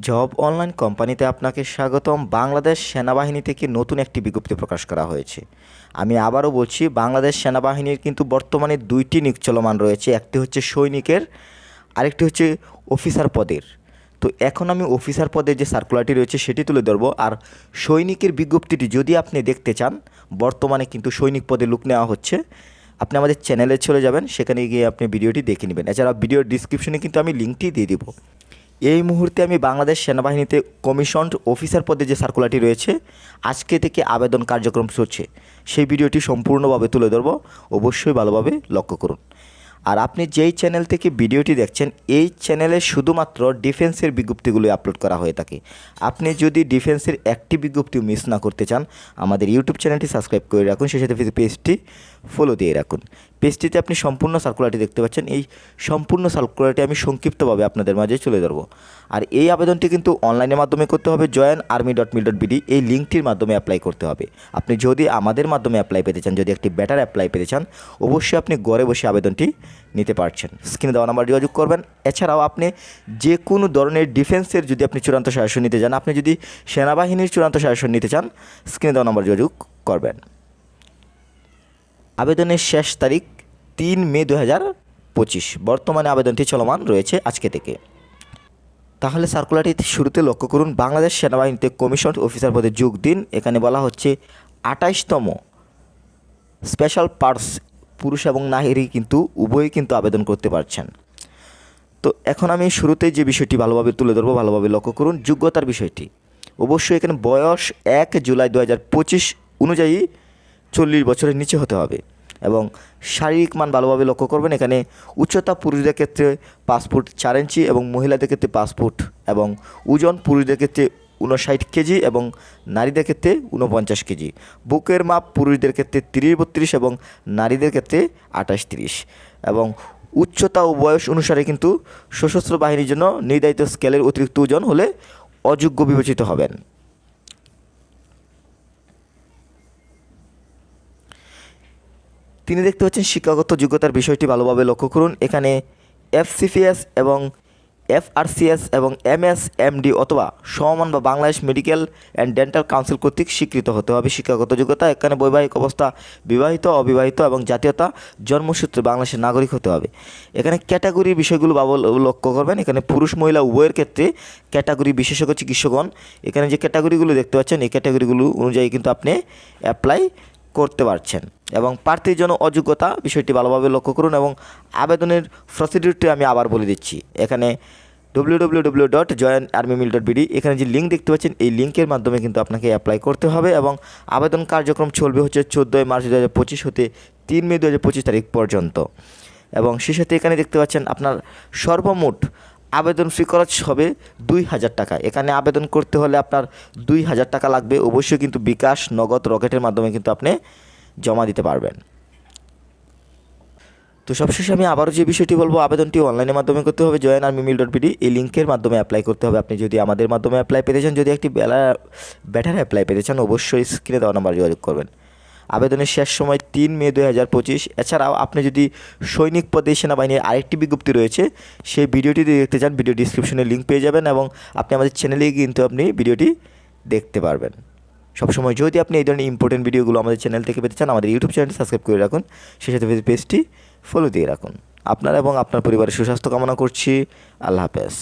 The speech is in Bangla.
জব অনলাইন কোম্পানিতে আপনাকে স্বাগতম। বাংলাদেশ সেনাবাহিনী থেকে নতুন একটি বিজ্ঞপ্তি প্রকাশ করা হয়েছে? আমি আবারও বলছি, বাংলাদেশ সেনাবাহিনীর কিন্তু বর্তমানে দুইটি নিয়োগ চলমান রয়েছে। একটি হচ্ছে সৈনিকের, আরেকটি হচ্ছে অফিসার পদের। তো এখন আমি অফিসার পদের যে সার্কুলারটি রয়েছে সেটি তুলে ধরবো। আর সৈনিকের বিজ্ঞপ্তিটি যদি আপনি দেখতে চান, বর্তমানে কিন্তু সৈনিক পদে লুক নেওয়া হচ্ছে। আপনি আমাদের চ্যানেলে চলে যাবেন, সেখানে গিয়ে আপনি ভিডিওটি দেখে নেবেন। এছাড়া ভিডিওর ডিসক্রিপশনে কিন্তু আমি লিঙ্কটি দিয়ে দিব। এই মুহূর্তে আমি বাংলাদেশ সেনাবাহিনীতে কমিশনড অফিসার পদে যে সার্কুলারটি রয়েছে, আজকে থেকে আবেদন কার্যক্রম চলছে। সেই ভিডিওটি সম্পূর্ণভাবে তুলে ধরবো, অবশ্যই ভালোভাবে লক্ষ্য করুন। আর আপনি যেই চ্যানেল থেকে ভিডিওটি দেখছেন, এই চ্যানেলে শুধুমাত্র ডিফেন্সের বিজ্ঞপ্তিগুলি আপলোড করা হয়ে থাকে। আপনি যদি ডিফেন্সের একটি বিজ্ঞপ্তি মিস না করতে চান, আমাদের ইউটিউব চ্যানেলটি সাবস্ক্রাইব করে রাখুন, সেই সাথে পেজটি ফলো দিয়ে রাখুন। পেজটিতে আপনি সম্পূর্ণ সার্কুলারটি দেখতে পাচ্ছেন। এই সম্পূর্ণ সার্কুলারটি আমি সংক্ষিপ্তভাবে আপনাদের মাঝে চলে ধরবো। আর এই আবেদনটি কিন্তু অনলাইনের মাধ্যমে করতে হবে। Join army dot mil dot BD এই লিঙ্কটির মাধ্যমে অ্যাপ্লাই করতে হবে। আপনি যদি আমাদের মাধ্যমে অ্যাপ্লাই পেতে চান, যদি একটি বেটার অ্যাপ্লাই পেতে চান, অবশ্যই আপনি ঘরে বসে আবেদনটি নিতে পারছেন। স্ক্রিনে দেওয়া নাম্বার যোগাযোগ করবেন। এছাড়াও আপনি যে কোনো ধরনের ডিফেন্সের যদি আপনি চূড়ান্ত সাহায্য নিতে চান, আপনি যদি সেনাবাহিনীর চূড়ান্ত সাহায্য নিতে চান স্ক্রিনে দেওয়া নাম্বার যোগাযোগ করবেন। আবেদনের শেষ তারিখ তিন মে দু পঁচিশ। বর্তমানে আবেদনটি চলমান রয়েছে আজকে থেকে। তাহলে সার্কুলারটি শুরুতে লক্ষ্য করুন, বাংলাদেশ সেনাবাহিনীতে কমিশন অফিসার পদে যোগ দিন। এখানে বলা হচ্ছে আঠাইশতম স্পেশাল পার্টস পুরুষ এবং নারী কিন্তু উভয়ই কিন্তু আবেদন করতে পারছেন। তো এখন আমি শুরুতে যে বিষয়টি ভালোভাবে তুলে ধরবো, ভালোভাবে লক্ষ্য করুন, যোগ্যতার বিষয়টি। অবশ্যই এখানে বয়স এক জুলাই দু হাজার পঁচিশ অনুযায়ী চল্লিশ বছরের নিচে হতে হবে। এবং শারীরিক মান ভালোভাবে লক্ষ্য করবেন। এখানে উচ্চতা পুরুষদের ক্ষেত্রে ফুট চার ইঞ্চি এবং মহিলাদের ক্ষেত্রে ফুট এবং ওজন পুরুষদের ক্ষেত্রে উনষাট কেজি এবং নারীদের ক্ষেত্রে উনপঞ্চাশ কেজি। বুকের মাপ পুরুষদের ক্ষেত্রে তিরিশ বত্রিশ এবং নারীদের ক্ষেত্রে আঠাশ তিরিশ। এবং উচ্চতা ও বয়স অনুসারে কিন্তু সশস্ত্র বাহিনীর জন্য নির্ধারিত স্কেলের অতিরিক্ত ওজন হলে অযোগ্য বিবেচিত হবেন। তিনি দেখতে পাচ্ছেন শিক্ষাগত যোগ্যতার বিষয়টি ভালোভাবে লক্ষ্য করুন। এখানে এফসিপিএস এবং এফআরসিএস এবং এমএস, এমডি অথবা সমমান বা Bangladesh medical and dental council কর্তৃক স্বীকৃত হতে হবে শিক্ষাগত যোগ্যতা। এখানে বৈবাহিক অবস্থা বিবাহিত, অবিবাহিত এবং জাতীয়তা জন্মসূত্রে বাংলাদেশের নাগরিক হতে হবে। এখানে ক্যাটাগরি বিষয়গুলো বাবল লক্ষ্য করবেন। এখানে পুরুষ, মহিলা, উভয়ের ক্ষেত্রে ক্যাটাগরি বিশেষজ্ঞ, চিকিৎসকগণ। এখানে যে ক্যাটাগরিগুলো দেখতে পাচ্ছেন, এই ক্যাটাগরিগুলো অনুযায়ী কিন্তু আপনি অ্যাপ্লাই করতে পারছেন। এবং প্রার্থীর জন্য অযোগ্যতা, বিষয়টি ভালোভাবে লক্ষ্য করুন এবং আবেদনের প্রসিডিউরটি আমি আবার বলে দিচ্ছি। এখানে W W dot army mil dot BD এখানে যে লিঙ্ক দেখতে পাচ্ছেন, এই লিঙ্কের মাধ্যমে কিন্তু আপনাকে অ্যাপ্লাই করতে হবে এবং আবেদন কার্যক্রম চলবে হচ্ছে চোদ্দোই মার্চ দু হাজার পঁচিশ হতে তিন মে দু হাজার পঁচিশ তারিখ পর্যন্ত। এবং সেই সাথে এখানে দেখতে পাচ্ছেন আপনার সর্বমোট আবেদন ফি খরচ হবে দুই হাজার টাকা। এখানে আবেদন করতে হলে আপনার দুই হাজার টাকা লাগবে। অবশ্যই কিন্তু বিকাশ, নগদ, রকেটের মাধ্যমে কিন্তু আপনি জমা দিতে পারবেন। তো সবশেষে আমি আবারও যে বিষয়টি বলব, আবেদনটি অনলাইনের মাধ্যমে করতে হবে। Join army mil dot BD এই লিঙ্কের মাধ্যমে অ্যাপ্লাই করতে হবে। আপনি যদি আমাদের মাধ্যমে অ্যাপ্লাই পেতে চান, যদি একটি বেলা ব্যাটার অ্যাপ্লাই পেতে চান, অবশ্যই স্ক্রিনে দেওয়া নাম্বার যোগাযোগ করবেন। আবেদনের শেষ সময় তিন মে দু হাজার পঁচিশ। এছাড়াও আপনি যদি সৈনিক পদে সেনাবাহিনীর আরেকটি বিজ্ঞপ্তি রয়েছে, সেই ভিডিওটি দেখতে চান ভিডিও ডিসক্রিপশনে লিঙ্ক পেয়ে যাবেন এবং আপনি আমাদের চ্যানেলে কিন্তু আপনি ভিডিওটি দেখতে পারবেন। সবসময় যদি আপনি এই ধরনের ইম্পর্টেন্ট ভিডিওগুলো আমাদের চ্যানেল থেকে পেতে চান, আমাদের ইউটিউব চ্যানেলটি সাবস্ক্রাইব করে রাখুন। সেই সাথে পেজটি ফলো দিয়ে রাখুন। আপনার এবং আপনার পরিবারের সুস্বাস্থ্য কামনা করছি। আল্লাহ হাফেজ।